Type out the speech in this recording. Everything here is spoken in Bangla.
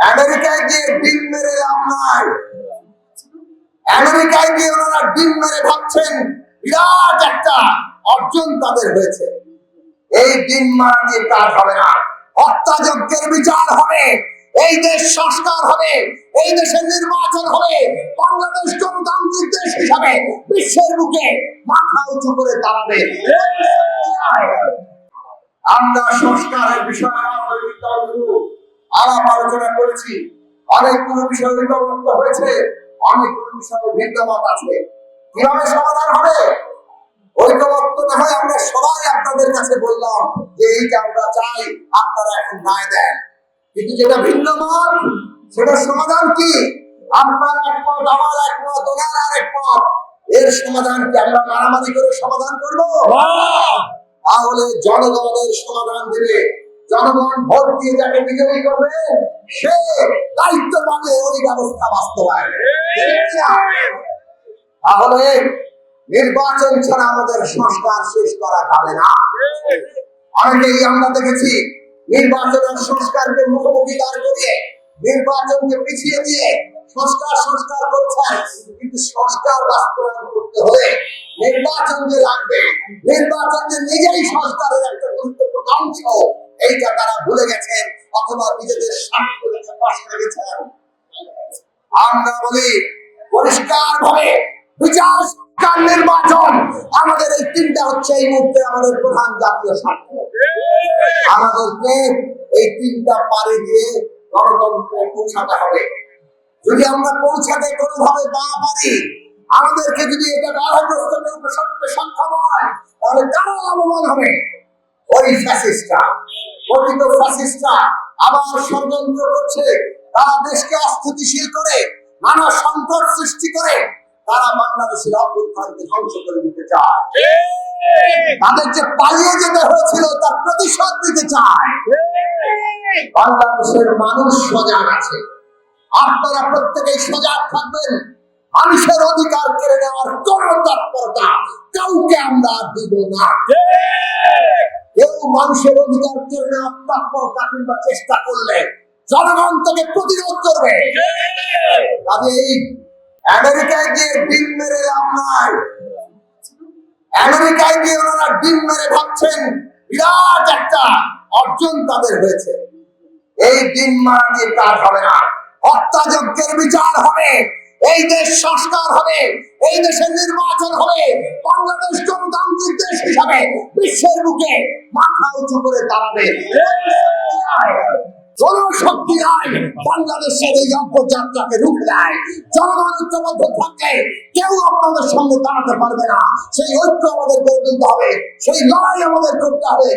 আমেরিকায় গিয়ে ডিম মেরে লাভ নাই। আমেরিকায় গিয়ে ওনারা ডিম মেরে ভাবছেন, বিরাট একটা অর্জন তাদের হয়েছে। এই ডিম মারা দিয়ে কাজ হবে না। হত্যাযজ্ঞের বিচার হবে, এই দেশ সংস্কার হবে, এই দেশের নির্বাচন হবে, বাংলাদেশ গণতান্ত্রিক দেশ হিসাবে বিশ্বের বুকে মাথা উঁচু করে দাঁড়াবে। আমরা সংস্কারের বিষয়ে আলাপ আলোচনা করেছি। অনেকগুলো বিষয় ঐক্যবদ্ধ হয়েছে। অনেকগুলো বিষয়ে ভিন্ন মত আছে। কীভাবে সমাধান হবে? ঐক্যবদ্ধ না হয় আমরা সবাই আপনাদের কাছে বললাম যে এইটা আমরা চাই আপনারা এখন রায় দেন। কিন্তু যেটা ভিন্ন মত সেটা সমাধান কি? আপনার একমত আমার একমত ওনার আর একমত এর সমাধান কি আমরা মারামারি করে সমাধান করব? তাহলে জনগণের সমাধান দেবে। জনগণ ভোট দিয়ে যাকে বিজয়ী করবে, সে দায়িত্ব পাবে ওই ব্যবস্থা বাস্তবায়ন। তাহলে নির্বাচন ছাড়া আমাদের সংস্কার শেষ করা যাবে না। অনেকেই আমরা দেখেছি নির্বাচনের সংস্কারকে মুখোমুখি দাঁড় করিয়ে, নির্বাচনকে পিছিয়ে দিয়ে সংস্কার সংস্কার করছেন। কিন্তু সংস্কার বাস্তবায়ন করতে হলে নির্বাচন যে লাগবে, নির্বাচন যে নিজেই সংস্কারের একটা গুরুত্বপূর্ণ অংশ এইটা তারা ভুলে গেছেন, অথবা নিজেদের স্বার্থকে পাশে রেখেছেন আমরা বলি পরিষ্কার ভাবে বিচার সংস্কার নির্বাচন আমাদের এই তিনটা হচ্ছে এই মুহূর্তে আমাদের প্রধান জাতীয় স্বার্থ। আমাদেরকে এই তিনটা পারে দিয়ে গণতন্ত্রে পৌঁছাতে হবে। যদি আমরা পৌঁছাতে কোনোভাবে না পারি, আমাদেরকে যদি এটা বাধাগ্রস্ত করতে সক্ষম হয়, তাহলে কারা লাভবান হবে? ওই ফ্যাসিস্টরা। কথিত ফ্যাসিস্টরা আবার ষড়যন্ত্র করছে। তারা দেশকে অস্থিতিশীল করে, নানা সংকট সৃষ্টি করে, তারা বাংলাদেশের অভ্যুত্থানকে ধ্বংস করে দিতে চায়। তাদের যে পালিয়ে যেতে হয়েছিল, তার প্রতিশোধ নিতে চায়। বাংলাদেশের মানুষ সজাগ আছে। আপনারা প্রত্যেকেই সজাগ থাকবেন। মানুষের অধিকার কেড়ে নেওয়ার কোন তৎপরতা কাউকে আমরা দিব না। মানুষের অধিকার কেড়ে নেওয়ার তৎপরতা কিংবা চেষ্টা করলে জনগণ তাকে প্রতিরোধ করবে। আমেরিকায় গিয়ে ডিম মেরে লাভ নাই। আমেরিকায় গিয়ে ওনারা ডিম মেরে ভাবছেন, বিরাট একটা অর্জন তাদের হয়েছে। এই ডিম মারা দিয়ে কাজ হবে না। হত্যাযজ্ঞের বিচার হবে, এই দেশ সংস্কার হবে, এই দেশের নির্বাচন হবে, বাংলাদেশ দেশ হিসাবে বিশ্বের বুকে মাথা উঁচু করে দাঁড়াবে। জনশক্তি বাংলাদেশের এই দেয়। জনগণ ঐক্যবদ্ধ থাকলে কেউ আপনাদের সঙ্গে দাঁড়াতে পারবে না। সেই ঐক্য আমাদের গড়ে তুলতে হবে, সেই লড়াই আমাদের করতে হবে।